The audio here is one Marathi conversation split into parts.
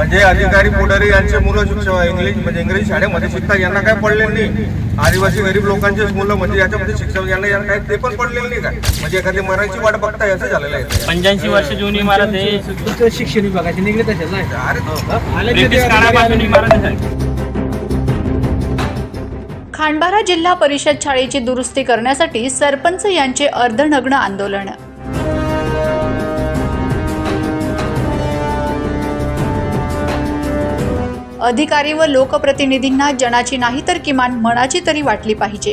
म्हणजे अधिकारी पुढारी यांचे मुलं शिक्षण इंग्लिश म्हणजे इंग्रजी शाळेमध्ये शिकतात. यांना काय पडले नाही. आदिवासी गरीब लोकांचे मुलं म्हणजे याच्यामध्ये शिक्षक यांना यांना काय ते पण पडलेले नाही काय? म्हणजे एखादी मराठी वाट बघता याचं झालेलं आहे पंच्याऐंशी वर्ष जुनी इमारत आहे. शिक्षण विभागाचे निगडीत असेल ना? अरे आले ब्रिटिश काळापासून इमारत आहे. खांडबारा जिल्हा परिषद शाळेची दुरुस्ती करण्यासाठी सरपंच यांचे अर्धनग्न आंदोलन. अधिकारी व लोकप्रतिनिधींना जनाची नाही तर किमान मनाची तरी वाटली पाहिजे.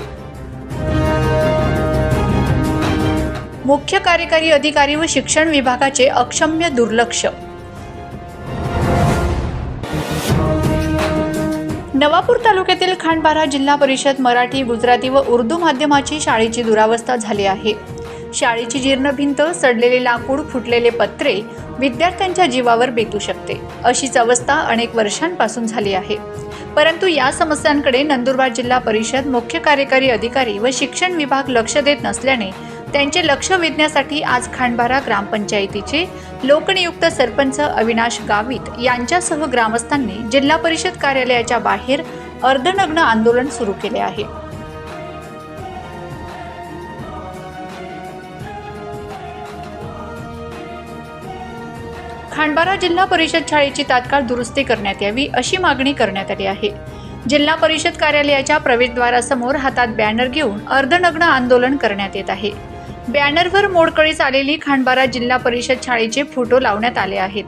मुख्य कार्यकारी अधिकारी व शिक्षण विभागाचे अक्षम्य दुर्लक्ष. नवापूर तालुक्यातील खांडबारा जिल्हा परिषद मराठी गुजराती व उर्दू माध्यमाची शाळेची दुरावस्था झाली आहे. शाळेची जीर्ण भिंत सडलेले लाकूड फुटलेले पत्रे विद्यार्थ्यांच्या जीवावर बेतू शकते. अशीच अवस्था अनेक वर्षांपासून झाली आहे. परंतु या समस्यांकडे नंदुरबार जिल्हा परिषद मुख्य कार्यकारी अधिकारी व शिक्षण विभाग लक्ष देत नसल्याने त्यांचे लक्ष वेधण्यासाठी आज खांडबारा ग्रामपंचायतीचे लोकनियुक्त सरपंच अविनाश गावित यांच्यासह ग्रामस्थांनी जिल्हा परिषद कार्यालयाच्या बाहेर अर्धनग्न आंदोलन सुरू केले आहे. खांडबारा जिल्हा परिषद शाळेची तात्काळ दुरुस्ती करण्यात यावी अशी मागणी करण्यात आली आहे. जिल्हा परिषद कार्यालयाच्या प्रवेशद्वारासमोर हातात बॅनर घेऊन अर्धनग्न आंदोलन करण्यात येत आहे. बॅनरवर मोडकळीस आलेली खांडबारा जिल्हा परिषद शाळेचे फोटो लावण्यात आले आहेत.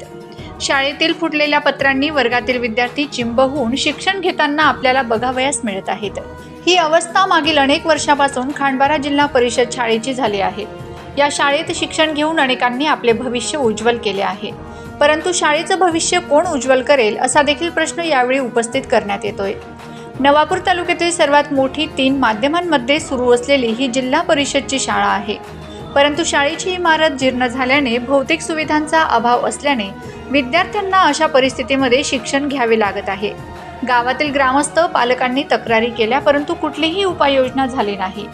शाळेतील फुटलेल्या पत्रांनी वर्गातील विद्यार्थी चिंब होऊन शिक्षण घेताना आपल्याला बघावयास मिळत आहेत. ही अवस्था मागील अनेक वर्षापासून खांडबारा जिल्हा परिषद शाळेची झाली आहे. या शाळेत शिक्षण घेऊन अनेकांनी आपले भविष्य उज्ज्वल केले आहे. परंतु शाळेचं भविष्य कोण उज्ज्वल करेल असा देखील प्रश्न यावेळी उपस्थित करण्यात येतोय. नवापूर तालुक्यातील सर्वात मोठी तीन माध्यमांमध्ये सुरू असलेली ही जिल्हा परिषदची शाळा आहे. परंतु शाळेची इमारत जीर्ण झाल्याने भौतिक सुविधांचा अभाव असल्याने विद्यार्थ्यांना अशा परिस्थितीमध्ये शिक्षण घ्यावे लागत आहे. गावातील ग्रामस्थ पालकांनी तक्रारी केल्या परंतु कुठलीही उपाययोजना झाली नाही.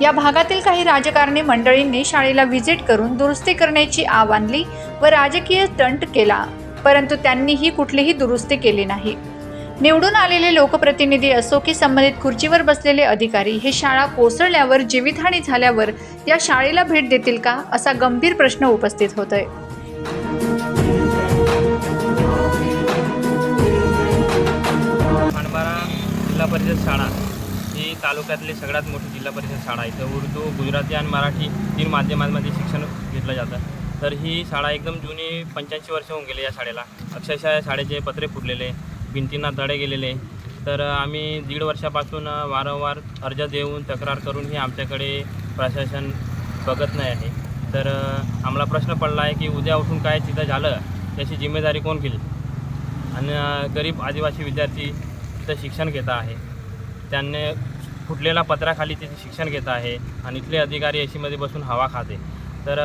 या भागातील काही राजकारणी मंडळींनी शाळेला व्हिजिट करून दुरुस्ती करण्याची आव आणली व राजकीय तंट केला परंतु त्यांनीही कुठलीही दुरुस्ती केली नाही. निवडून आलेले लोकप्रतिनिधी असो की संबंधित खुर्चीवर बसलेले अधिकारी हे शाळा कोसळल्यावर जीवितहानी झाल्यावर या शाळेला भेट देतील का असा गंभीर प्रश्न उपस्थित होतोय. तालुक्यातली सगळ्यात मोठी जिल्हा परिषद शाळा आहे. इथं उर्दू गुजराती आणि मराठी तीन माध्यमांमध्ये शिक्षण घेतलं जातं. तर ही शाळा एकदम जुनी पंच्याऐंशी वर्ष होऊन गेली या शाळेला. अक्षरशः या शाळेचे पत्रे फुटलेले भिंतींना तडे गेलेले. तर आम्ही दीड वर्षापासून वारंवार अर्ज देऊन तक्रार करून ही आमच्याकडे प्रशासन बघत नाही आहे. तर आम्हाला प्रश्न पडला आहे की उद्या उठून काय तिथं झालं? त्याची जिम्मेदारी कोण घेईल? आणि गरीब आदिवासी विद्यार्थी तिथं शिक्षण घेत आहे. त्यांनी फुटलेल्या पत्राखाली ते शिक्षण घेत आहे आणि इथले अधिकारी एसीमध्ये बसून हवा खाते. तर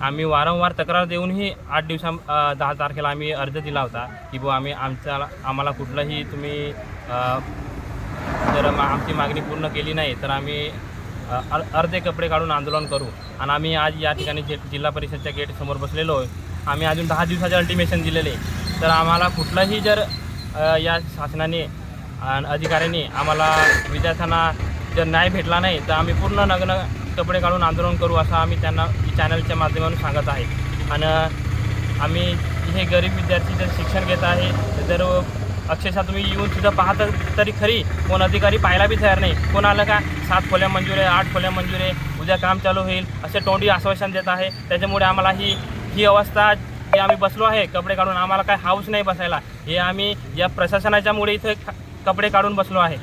आम्ही वारंवार तक्रार देऊनही आठ दिवसा दहा तारखेला आम्ही अर्ज दिला होता की बुवा आम्ही आमचा आम्हाला कुठलंही तुम्ही जर मा- आमची मागणी पूर्ण केली नाही तर आम्ही अर्धे कपडे काढून आंदोलन करू. आणि आम्ही आज या ठिकाणी जे जिल्हा परिषदच्या गेटसमोर बसलेलो आहे आम्ही अजून दहा दिवसाचे अल्टिमेशन दिलेले. तर आम्हाला कुठलाही जर या शासनाने आणि अधिकाऱ्यांनी आम्हाला विद्यार्थ्यांना जर न्याय भेटला नाही तर आम्ही पूर्ण नग्न कपडे काढून आंदोलन करू असं आम्ही त्यांना चॅनलच्या माध्यमातून सांगत आहे. आणि आम्ही हे गरीब विद्यार्थी जर शिक्षण घेत आहे तर अक्षरशः तुम्ही येऊन सुद्धा पाहत तरी खरी कोण अधिकारी पाहायला बी तयार नाही. कोण आलं का? सात खोल्या मंजूर आहे आठ खोल्या मंजूर आहे उद्या काम चालू होईल असे तोंडी आश्वासन देत आहे. त्याच्यामुळे आम्हाला ही ही अवस्था हे आम्ही बसलो आहे कपडे काढून आम्हाला काय हाऊस नाही बसायला. हे आम्ही या प्रशासनाच्यामुळे इथे कपडे काढून बसलो आहे.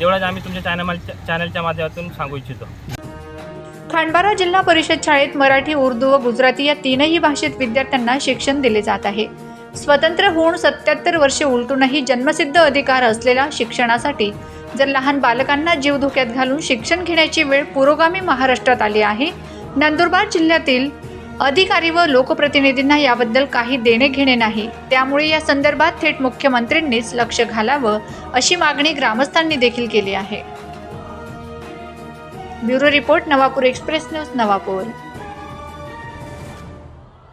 एवढंच आम्ही तुमच्या चॅनल चॅनलच्या माध्यमातून सांगू इच्छितो. खांडबारा जिल्हा परिषद शाळेत मराठी उर्दू व गुजराती या तीनही भाषेत विद्यार्थ्यांना शिक्षण दिले जात आहे. स्वतंत्र होऊन सत्याहत्तर वर्षे उलटूनही जन्मसिद्ध अधिकार असलेल्या शिक्षणासाठी जर लहान बालकांना जीव धोक्यात घालून शिक्षण घेण्याची वेळ पुरोगामी महाराष्ट्रात आली आहे नंदुरबार जिल्ह्यातील अधिकारी व लोकप्रतिनिधींना याबद्दल काही देणे घेणे नाही. त्यामुळे या संदर्भात थेट मुख्यमंत्र्यांनीच लक्ष घालावं अशी मागणी ग्रामस्थांनी देखील केली आहे. Bureau report Navapur express news Navapur.